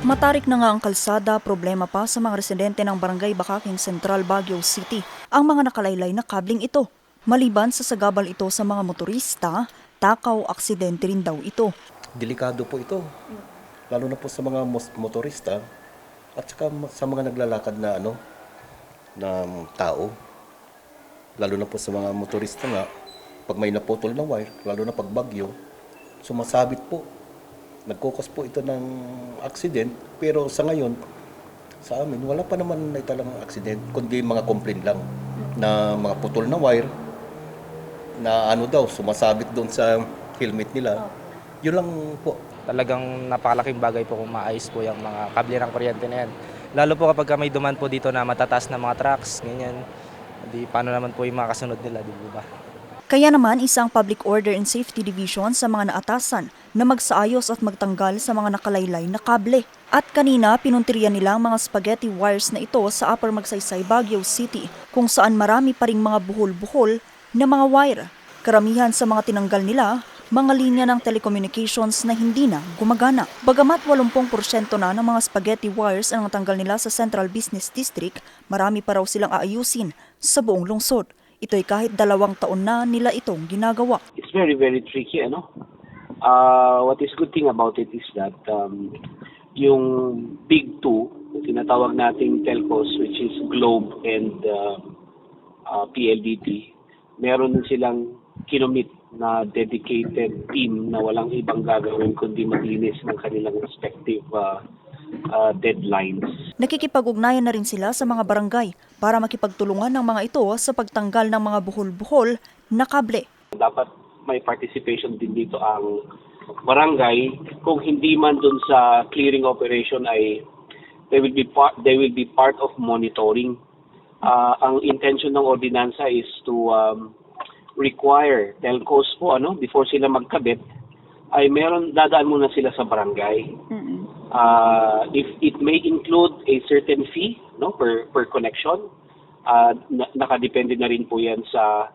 Matarik na nga ang kalsada, problema pa sa mga residente ng Barangay Bakaking Central, Baguio City ang mga nakalaylay na kabling ito. Maliban sa sagabal ito sa mga motorista, takaw aksidente rin daw ito. delikado po ito. Lalo na po sa mga motorista at saka sa mga naglalakad na ano na tao. Lalo na po sa mga motorista nga pag may naputol na wire, lalo na pag bagyo, sumasabit po. Nagkukos po ito ng accident pero sa ngayon sa amin wala pa naman naitalang accident kundi mga complaint lang na mga putol na wire na ano daw sumasabit doon sa helmet nila. Yun lang po. Talagang napakalaking bagay po kung maayos po yung mga kable ng kuryente na yan. Lalo po kapag may duman po dito na matataas na mga trucks, ganyan. Di paano naman po yung mga kasunod nila, di ba? Kaya naman isang Public Order and Safety Division sa mga naatasan na magsaayos at magtanggal sa mga nakalaylay na kable. At kanina pinuntiryan nila ang mga spaghetti wires na ito sa Upper Magsaysay, Baguio City kung saan marami pa ring mga buhol-buhol na mga wire. Karamihan sa mga tinanggal nila, mga linya ng telecommunications na hindi na gumagana. Bagamat 80% na ng mga spaghetti wires ang natanggal nila sa Central Business District, marami pa raw silang aayusin sa buong lungsod. Ito'y kahit dalawang taon na nila itong ginagawa. it's very very tricky ano uh, what is good thing about it is that um, yung big two tinatawag nating telcos which is Globe and uh, uh, PLDT meron din silang kinomit na dedicated team na walang ibang gagawin kundi maglinis ng kanilang respective uh, uh, deadlines. Nakikipag-ugnayan na rin sila sa mga barangay para makipagtulungan ng mga ito sa pagtanggal ng mga buhol-buhol na kable. dapat may participation din dito ang barangay. Kung hindi man dun sa clearing operation ay they will be part they will be part of monitoring. Ah, ang intention ng ordinansa is to um, require telcos po ano before sila magkabit ay meron dadaan muna sila sa barangay Ah, if it may include a certain fee no per per connection ah, na- nakadepende na rin po yan sa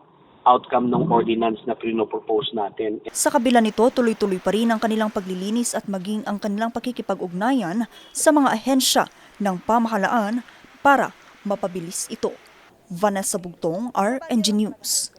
outcome ng ordinance na pinopropose natin. Sa kabila nito, tuloy-tuloy pa rin ang kanilang paglilinis at maging ang kanilang pakikipag-ugnayan sa mga ahensya ng pamahalaan para mapabilis ito. Vanessa Bugtong, RNG News.